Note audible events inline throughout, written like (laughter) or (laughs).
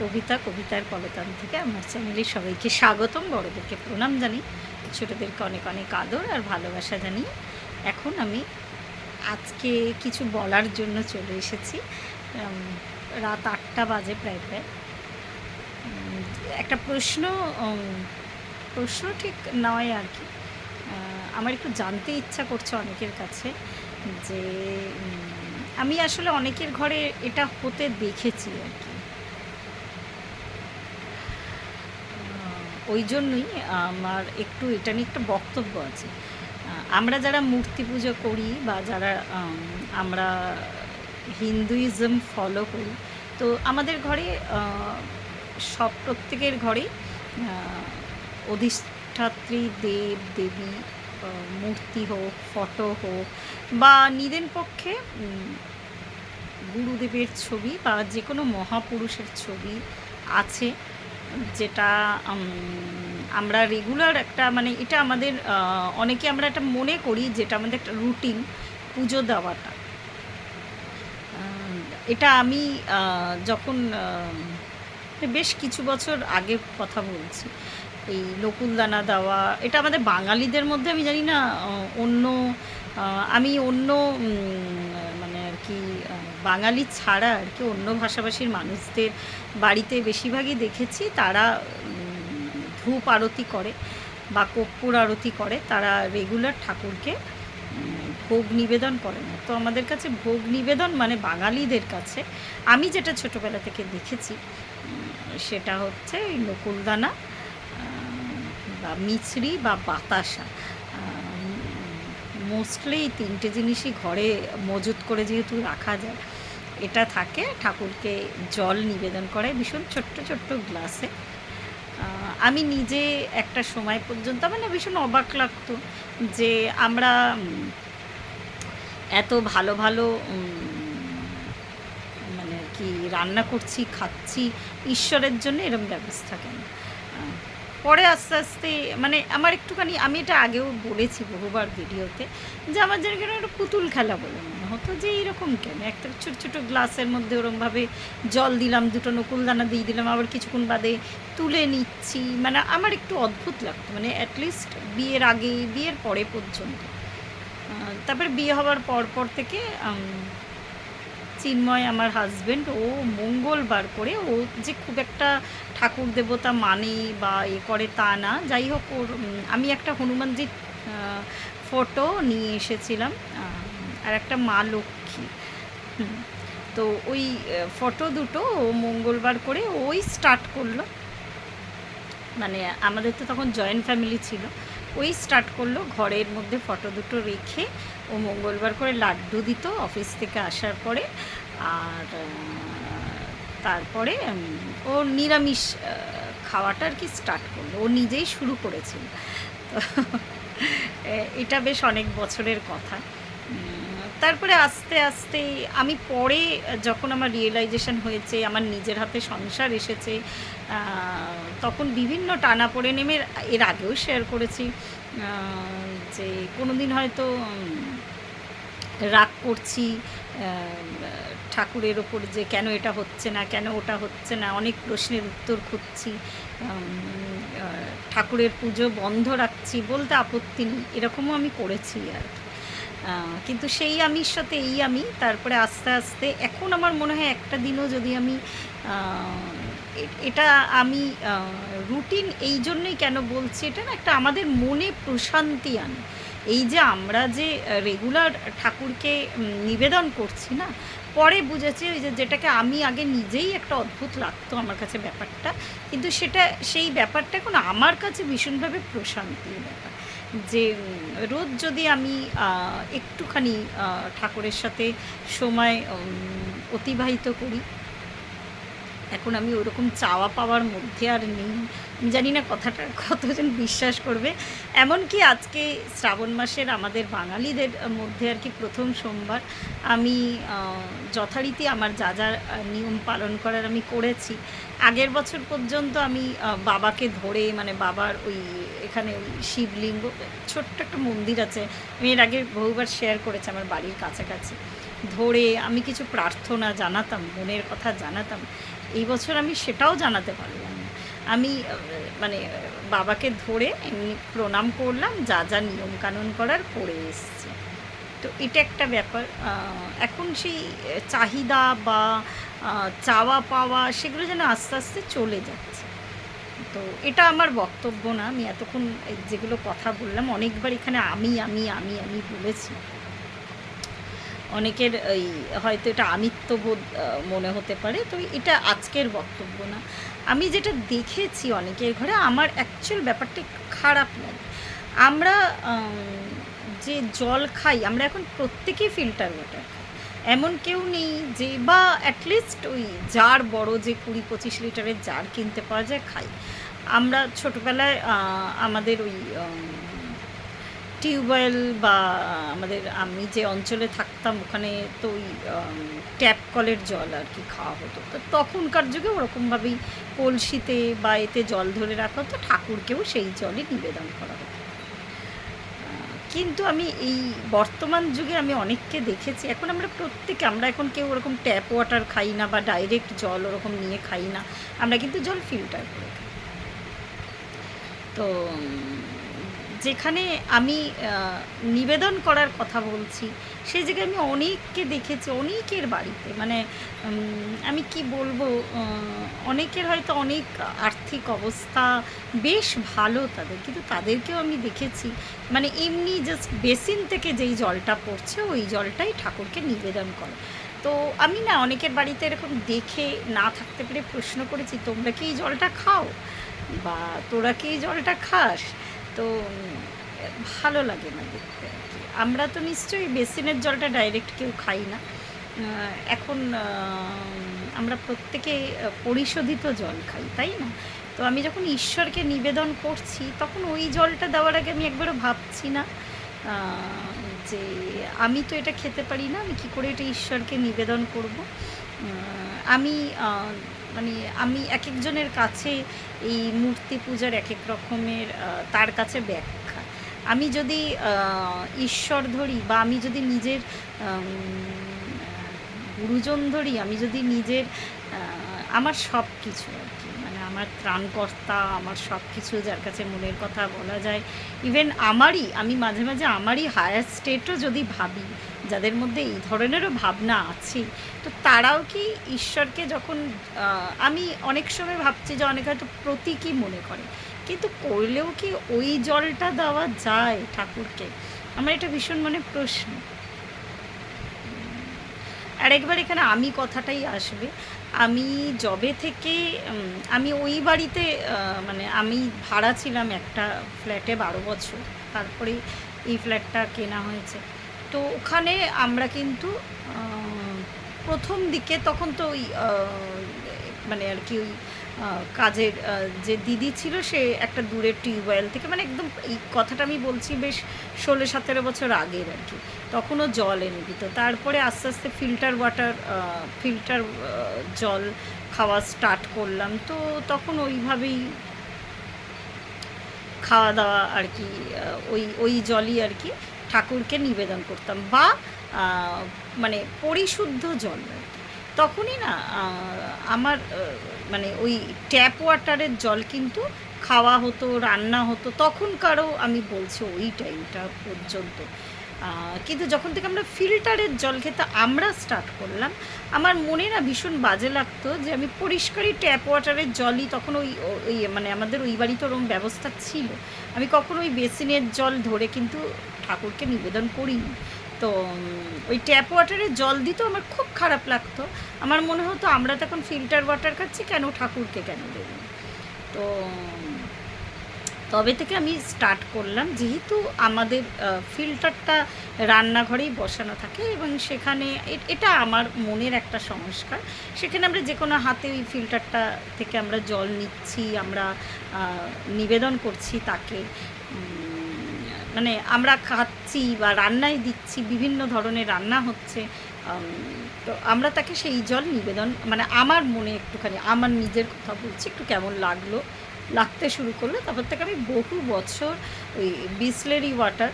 কবিতা, কবিতার কলতান থেকে আমার চ্যানেলে সবাইকে স্বাগতম। বড়দেরকে প্রণাম জানি ছোটোদেরকে অনেক অনেক আদর আর ভালোবাসা জানি এখন আমি আজকে কিছু বলার জন্য চলে এসেছি। রাত আটটা বাজে প্রায় প্রায়। একটা প্রশ্ন প্রশ্ন ঠিক নয় আর কি। আমার একটু জানতে ইচ্ছা করছে অনেকের কাছে যে আমি আসলে অনেকের ঘরে এটা হতে দেখেছি আর কি। ওই জন্যই আমার একটু, এটা নিয়ে একটা বক্তব্য আছে। আমরা যারা মূর্তি পুজো করি বা যারা আমরা হিন্দুইজম ফলো করি, তো আমাদের ঘরে সব প্রত্যেকের ঘরে অধিষ্ঠাত্রী, দেব, দেবী মূর্তি হোক, ফটো হোক, বা নিদেন পক্ষে গুরুদেবের ছবি বা যে কোনো মহাপুরুষের ছবি আছে যেটা আমরা রেগুলার একটা মানে এটা আমাদের অনেকে আমরা একটা মনে করি যেটা আমাদের একটা রুটিন পুজো দেওয়াটা। এটা আমি যখন বেশ কিছু বছর আগে কথা বলছি, এই নকুলদানা দেওয়া, এটা আমাদের বাঙালিদের মধ্যে আমি জানি না অন্য আমি অন্য উম, মানে আর কি আহ, বাঙালি ছাড়া আর কি অন্য ভাষাভাষীর মানুষদের বাড়িতে বেশিরভাগই দেখেছি, তারা ধূপ আরতি করে বা কর্পূর আরতি করে, তারা রেগুলার ঠাকুরকে ভোগ নিবেদন করে না। তো আমাদের কাছে ভোগ নিবেদন মানে বাঙালিদের কাছে, আমি যেটা ছোটোবেলা থেকে দেখেছি সেটা হচ্ছে নকুলদানা বা মিছরি বা বাতাসা। মোস্টলি এই তিনটে জিনিসই ঘরে মজুত করে যেহেতু রাখা যায় এটা থাকে, ঠাকুরকে জল নিবেদন করে ভীষণ ছোট্ট ছোট্ট গ্লাসে। আমি নিজে একটা সময় পর্যন্ত মানে ভীষণ অবাক লাগতো যে আমরা এত ভালো ভালো মানে কি রান্না করছি, খাচ্ছি, ঈশ্বরের জন্য এরম ব্যবস্থা কেন? পরে আস্তে আস্তে মানে আমার একটুখানি, আমি এটা আগেও বলেছি বহুবার ভিডিওতে, যে আমার যেন কেন একটা পুতুল খেলা বলে মনে হতো যে এইরকম কেন? একটা ছোটো ছোটো গ্লাসের মধ্যে ওরমভাবে জল দিলাম, দুটো নকুলদানা দিয়ে দিলাম, আবার কিছুক্ষণ বাদে তুলে নিচ্ছি। মানে আমার একটু অদ্ভুত লাগতো মানে অ্যাটলিস্ট বিয়ের আগে, বিয়ের পরে পর্যন্ত। তারপরে বিয়ে হওয়ার পর পর থেকে চিন্ময় আমার হাজবেন্ড ও মঙ্গলবার করে ও যে খুব একটা ঠাকুর দেবতা মানে বা এ করে তা না। যাই হোক ওর আমি একটা হনুমানজির ফটো নিয়ে এসেছিলাম আর একটা মা লক্ষ্মী। তো ওই ফটো দুটো ও মঙ্গলবার করে ওই স্টার্ট করল। মানে আমাদের তো তখন জয়েন্ট ফ্যামিলি ছিল। ওই স্টার্ট করল, ঘরের মধ্যে ফটো দুটো রেখে ও মঙ্গলবার করে লাড্ডু দিত অফিস থেকে আসার পরে। আর তারপরে ও নিরামিষ খাওয়াটা আর কি স্টার্ট করল। ও নিজেই শুরু করেছিল। এটা বেশ অনেক বছরের কথা। তারপরে আস্তে আস্তে আমি পরে যখন আমার রিয়েলাইজেশন হয়েছে, আমার নিজের হাতে সংসার এসেছে তখন বিভিন্ন টানা পড়ে নেমে এর আগেও শেয়ার করেছি যে কোনো দিন হয়তো রাগ করছি ঠাকুরের ওপর যে কেন এটা হচ্ছে না, কেন ওটা হচ্ছে না, অনেক প্রশ্নের উত্তর খুঁজছি ঠাকুরের পুজো বন্ধ রাখছি বলতে আপত্তি নেই, এরকমও আমি করেছি আর কি। কিন্তু সেই আমির সাথে এই আমি, তারপরে আস্তে আস্তে, এখন আমার মনে হয় একটা দিনও যদি আমি এটা আমি রুটিন এই জন্যই কেন বলছি, এটা না একটা আমাদের মনে প্রশান্তি আনে। এই যে আমরা যে রেগুলার ঠাকুরকে নিবেদন করছি না, পরে বুঝেছি ওই যে যেটাকে আমি আগে নিজেই একটা অদ্ভুত লাগতো আমার কাছে ব্যাপারটা, কিন্তু সেটা, সেই ব্যাপারটা এখন আমার কাছে ভীষণভাবে প্রশান্তির ব্যাপার। যে রোজ যদি আমি একটুখানি ঠাকুরের সাথে সময় অতিবাহিত করি এখন আমি ওরকম চাওয়া পাওয়ার মধ্যে আর নেই। আমি জানি না কথাটা (laughs) কতজন বিশ্বাস করবে। এমনকি আজকে শ্রাবণ মাসের আমাদের বাঙালিদের মধ্যে আর কি প্রথম সোমবার আমি যথারীতি আমার যা যা নিয়ম পালন করার আমি করেছি। আগের বছর পর্যন্ত আমি বাবাকে ধরে মানে বাবার ওই এখানে ওই শিবলিঙ্গ, ছোট্ট একটা মন্দির আছে, আমি এর আগে বহুবার শেয়ার করেছি আমার বাড়ির কাছাকাছি। ধরে আমি কিছু প্রার্থনা জানাতাম, মনের কথা জানাতাম। এই বছর আমি সেটাও জানাতে পারলাম না। আমি মানে বাবাকে ধরে এমনি প্রণাম করলাম, যা যা নিয়মকানুন করার করে এসছি। তো এটা একটা ব্যাপার। এখন সেই চাহিদা বা চাওয়া পাওয়া সেগুলো যেন আস্তে আস্তে চলে যাচ্ছে। তো এটা আমার বক্তব্য না। আমি এতক্ষণ যেগুলো কথা বললাম, অনেকবার এখানে আমি আমি আমি আমি বলেছি। অনেকের এই হয়তো এটা আমিত্ববোধ মনে হতে পারে, তো এটা আজকের বক্তব্য না। আমি যেটা দেখেছি অনেকের ঘরে, আমার অ্যাকচুয়াল ব্যাপারটা খারাপ লাগে। আমরা যে জল খাই, আমরা এখন প্রত্যেকেই ফিল্টার ওয়াটার এমন কেউ নেই যে, বা অ্যাটলিস্ট ওই জার বড় যে কুড়ি পঁচিশ লিটারের জার কিনতে পাওয়া যায়, খাই। আমরা ছোটোবেলায় আমাদের ওই টিউবওয়েল বা, আমাদের, আমি যে অঞ্চলে থাকতাম, ওখানে তো ওই ট্যাপ কলের জল আর কি খাওয়া হতো। তো তখনকার যুগে ওরকমভাবেই কলসিতে বা এতে জল ধরে রাখা হতো, ঠাকুরকেও সেই জলই নিবেদন করা হতো। কিন্তু আমি এই বর্তমান যুগে আমি অনেককে দেখেছি, এখন আমরা প্রত্যেকে, আমরা এখন কেউ ওরকম ট্যাপ ওয়াটার খাই না বা ডাইরেক্ট জল ওরকম নিয়ে খাই না, আমরা কিন্তু জল ফিল্টার করে খাই। তো যেখানে আমি নিবেদন করার কথা বলছি সেই জায়গায় আমি অনেককে দেখেছি, অনেকের বাড়িতে। মানে আমি কি বলব অনেকের হয়তো অনেক আর্থিক অবস্থা বেশ ভালো তাদের, কিন্তু তাদেরকেও আমি দেখেছি। মানে এমনি জাস্ট বেসিন থেকে যেই জলটা পড়ছে, ওই জলটাই ঠাকুরকে নিবেদন করে। তো আমি না, অনেকের বাড়িতে এরকম দেখে না থাকতে পেরে প্রশ্ন করেছি, তোমরা কি এই জলটা খাও? বা তোরা কি এই জলটা খাস? তো, ভালো লাগে না দেখতে আমরা তো নিশ্চয়ই বেসিনের জলটা ডাইরেক্ট কেউ খাই না। এখন আমরা প্রত্যেকে পরিশোধিত জল খাই, তাই না? তো আমি যখন ঈশ্বরকে নিবেদন করছি, তখন ওই জলটা দেওয়ার আগে আমি একবারও ভাবছি না যে আমি তো এটা খেতে পারি না, আমি কি করে এটা ঈশ্বরকে নিবেদন করব? আমি মানে আমি এক একজনের কাছে এই মূর্তি পূজার এক এক রকমের তার কাছে ব্যাখ্যা। আমি যদি ঈশ্বর ধরি বা আমি যদি নিজের গুরুজন ধরি, আমি যদি নিজের আমার সব কিছু আর কি মানে আমার ত্রাণকর্তা, আমার সব কিছু যার কাছে মনের কথা বলা যায়, ইভেন আমারই, আমি মাঝে মাঝে আমারই হায়ার স্টেটও যদি ভাবি যাদের মধ্যে এই ধরনেরও ভাবনা আছে তো তারাও কি ঈশ্বরকে যখন আমি অনেক সময় ভাবছি যে অনেক হয়তো প্রতীকই মনে করে, কিন্তু করলেও কি ওই জলটা দেওয়া যায় ঠাকুরকে? আমার এটা ভীষণ মনে প্রশ্ন। আর একবার এখানে আমি কথাটাই আসবে, আমি জবে থেকে আমি ওই বাড়িতে মানে আমি ভাড়া ছিলাম একটা ফ্ল্যাটে বারো বছর, তারপরে এই ফ্ল্যাটটা কেনা হয়েছে। তো ওখানে আমরা কিন্তু প্রথম দিকে তখন তো ওই মানে আর কি ওই কাজের যে দিদি ছিল সে একটা দূরের টিউবওয়েল থেকে মানে একদম এই কথাটা আমি বলছি বেশ ষোলো সতেরো বছর আগের আর কি, তখনও জল এনে দিত। তারপরে আস্তে আস্তে ফিল্টার ওয়াটার ফিল্টার জল খাওয়া স্টার্ট করলাম। তো তখন ওইভাবেই খাওয়া দাওয়া আর কি ওই ওই জলই আর কি ঠাকুরকে নিবেদন করতাম বা মানে পরিশুদ্ধ জল তখনই না আমার মানে ওই ট্যাপ ওয়াটারের জল কিন্তু খাওয়া হতো, রান্না হতো, তখনকারও আমি বলছি ওই টাইমটা পর্যন্ত। কিন্তু যখন থেকে আমরা ফিল্টারের জল খেতে আমরা স্টার্ট করলাম, আমার মনে না ভীষণ বাজে লাগতো যে আমি পরিষ্কারই ট্যাপ ওয়াটারের জলই তখন ওই ওই মানে আমাদের ওই বাড়িতে ওরকম ব্যবস্থা ছিল। আমি কখনো ওই বেসিনের জল ধরে কিন্তু ঠাকুরকে নিবেদন করিনি। তো ওই ট্যাপ ওয়াটারের জল দিত আমার খুব খারাপ লাগতো। আমার মনে হতো আমরা তো এখন ফিল্টার ওয়াটার খাচ্ছি, কেন ঠাকুরকে কেন দেব তো, তবে থেকে আমি স্টার্ট করলাম, যেহেতু আমাদের ফিল্টারটা রান্নাঘরেই বসানো থাকে এবং সেখানে এটা আমার মনের একটা সংস্কার। সেখানে আমরা যে কোনো হাতে ওই ফিল্টারটা থেকে আমরা জল নিচ্ছি, আমরা নিবেদন করছি তাকে। মানে আমরা খাচ্ছি বা রান্নায় দিচ্ছি, বিভিন্ন ধরনের রান্না হচ্ছে তো আমরা তাকে সেই জল নিবেদন মানে আমার মনে একটুখানি, আমার নিজের কথা বলছি, একটু কেমন লাগল, লাগতে শুরু করল তারপর থেকে আমি বহু বছর ওই বিসলেরি ওয়াটার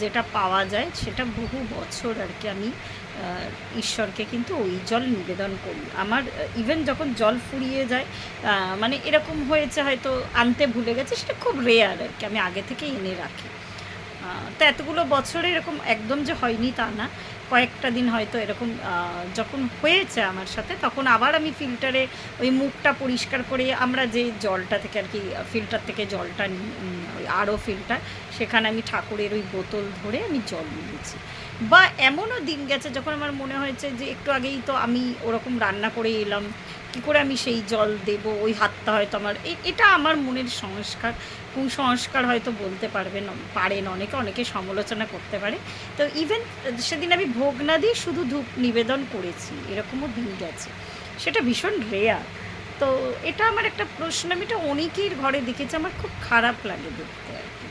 যেটা পাওয়া যায়, সেটা বহু বছর আর কি আমি ঈশ্বরকে কিন্তু ওই জল নিবেদন করি। আমার ইভেন যখন জল ফুরিয়ে যায় মানে এরকম হয়েছে হয়তো আনতে ভুলে গেছে, সেটা খুব রেয়ার আর কি আমি আগে থেকে এনে রাখি। তো এতগুলো বছরে এরকম একদম যে হয়নি তা না। কয়েকটা দিন হয়তো এরকম যখন হয়েছে আমার সাথে, তখন আবার আমি ফিল্টারে ওই মুখটা পরিষ্কার করে আমরা যে জলটা থেকে আর কি ফিল্টার থেকে জলটা নিই ওই আরও ফিল্টার সেখানে আমি ঠাকুরের ওই বোতল ধরে আমি জল নিয়েছি। বা এমনও দিন গেছে যখন আমার মনে হয়েছে যে একটু আগেই তো আমি ওরকম রান্না করে এলাম, কী করে আমি সেই জল দেব, ওই হাতটা হয়তো আমার এটা আমার মনের সংস্কার, কুসংস্কার হয়তো বলতে পারবেন, পারেন অনেকে অনেকে সমালোচনা করতে পারে। তো ইভেন সেদিন আমি ভোগ না দিয়ে শুধু ধূপ নিবেদন করেছি, এরকমও দিন গেছে। সেটা ভীষণ রেয়ার তো এটা আমার একটা প্রশ্ন, আমি এটা অনেকের ঘরে দেখেছি, আমার খুব খারাপ লাগে দেখতে আর কি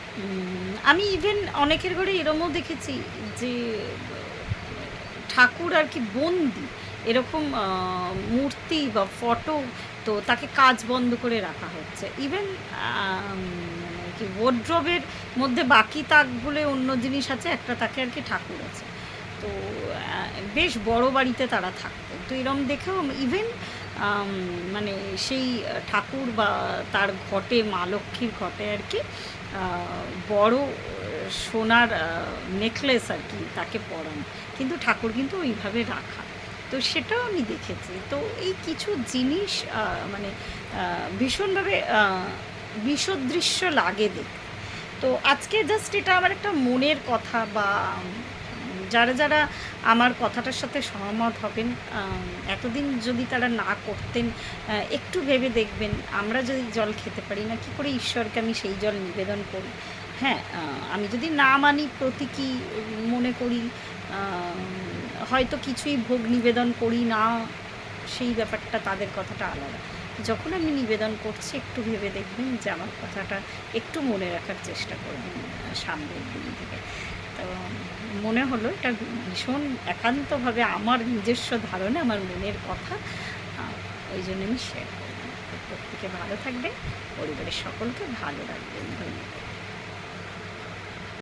উম, আমি ইভেন অনেকের ঘরে এরমও দেখেছি যে, ঠাকুর আর কি বন্দি, এরকম মূর্তি বা ফটো, তো তাকে কাজ বন্ধ করে রাখা হচ্ছে। ইভেন মানে কি ওয়ার্ড্রবের মধ্যে বাকি তাক বলে অন্য জিনিস আছে, একটা তাকে আর কি ঠাকুর আছে। তো বেশ বড় বাড়িতে তারা থাকতো। তো এরম দেখেও ইভেন মানে সেই ঠাকুর বা তার ঘটে, মা লক্ষ্মীর ঘটে আর কি বড় সোনার নেকলেস আর কি তাকে পরান। কিন্তু ঠাকুর কিন্তু ওইভাবে রাখা। তো সেটাও আমি দেখেছি। তো এই কিছু জিনিস মানে ভীষণভাবে বিষদৃশ্য লাগে দেখতে। তো আজকে জাস্ট এটা আমার একটা মনের কথা বা যারা যারা আমার কথাটার সাথে সহমত হবেন এতদিন যদি তারা না করতেন একটু ভেবে দেখবেন, আমরা যদি জল খেতে পারি না, কি করে ঈশ্বরকে আমি সেই জল নিবেদন করি? হ্যাঁ আমি যদি না মানি প্রতীকী মনে করি হয়তো কিছুই ভোগ নিবেদন করি না, সেই ব্যাপারটা তাদের কথাটা আলাদা। যখন আমি নিবেদন করছি, একটু ভেবে দেখবেন যে আমার কথাটা একটু মনে রাখার চেষ্টা করবেন, সামনের দিন থেকে। তো মনে হলো, এটা ভীষণ একান্তভাবে আমার নিজস্ব ধারণা, আমার মনের কথা ওই জন্য আমি শেয়ার করলাম। প্রত্যেকে ভালো থাকবে পরিবারের সকলকে ভালো রাখবেন। ধন্যবাদ।